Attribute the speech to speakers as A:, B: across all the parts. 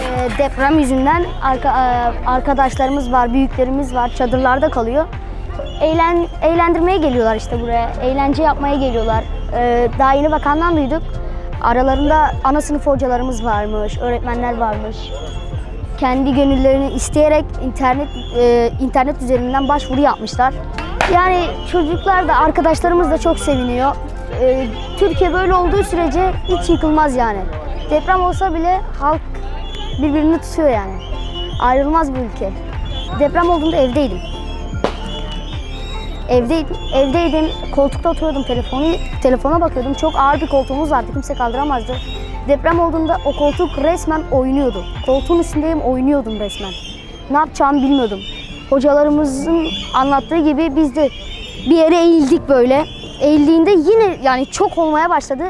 A: Ee, deprem yüzünden arka, e, arkadaşlarımız var, büyüklerimiz var, çadırlarda kalıyor. Eğlen, eğlendirmeye geliyorlar işte buraya, eğlence yapmaya geliyorlar. Ee, daha yeni bakandan duyduk. Aralarında ana sınıf hocalarımız varmış, öğretmenler varmış. Kendi gönüllerini isteyerek internet e, internet üzerinden başvuru yapmışlar. Yani çocuklar da arkadaşlarımız da çok seviniyor. Ee, Türkiye böyle olduğu sürece hiç yıkılmaz yani. Deprem olsa bile halk birbirini tutuyor yani. Ayrılmaz bu ülke. Deprem olduğunda evdeydim. Evdeydim, evdeydim. Koltukta oturuyordum. Telefonu telefona bakıyordum. Çok ağır bir koltuğumuz vardı. Kimse kaldıramazdı. Deprem olduğunda o koltuk resmen oynuyordu. Koltuğun üstündeyim, oynuyordum resmen. Ne yapacağımı bilmiyordum. Hocalarımızın anlattığı gibi biz de bir yere eğildik böyle. Eğildiğinde yine yani çok olmaya başladı.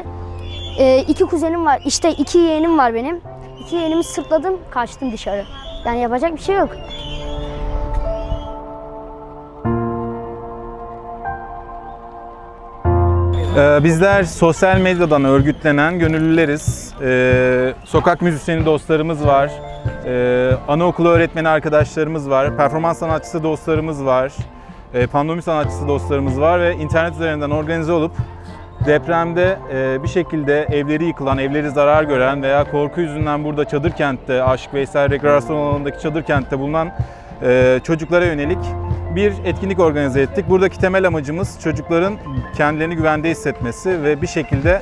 A: Ee, iki kuzenim var. İşte iki yeğenim var benim. İki yeğenimi sırtladım, kaçtım dışarı. Yani yapacak bir şey yok.
B: Ee, Bizler sosyal medyadan örgütlenen gönüllüleriz. Ee, Sokak müzisyeni dostlarımız var. Ee, Anaokulu öğretmeni arkadaşlarımız var. Performans sanatçısı dostlarımız var. Ee, Pandomi sanatçısı dostlarımız var ve internet üzerinden organize olup depremde e, bir şekilde evleri yıkılan, evleri zarar gören veya korku yüzünden burada çadır kentte, Aşık Veysel rekreasyon alanındaki çadır kentte bulunan e, çocuklara yönelik bir etkinlik organize ettik. Buradaki temel amacımız çocukların kendilerini güvende hissetmesi ve bir şekilde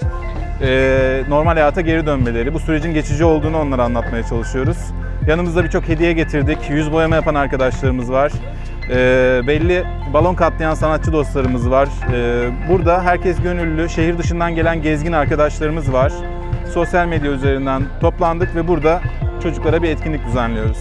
B: e, normal hayata geri dönmeleri. Bu sürecin geçici olduğunu onlara anlatmaya çalışıyoruz. Yanımızda birçok hediye getirdik. Yüz boyama yapan arkadaşlarımız var. E, belli balon katlayan sanatçı dostlarımız var. E, burada herkes gönüllü, şehir dışından gelen gezgin arkadaşlarımız var. Sosyal medya üzerinden toplandık ve burada çocuklara bir etkinlik düzenliyoruz.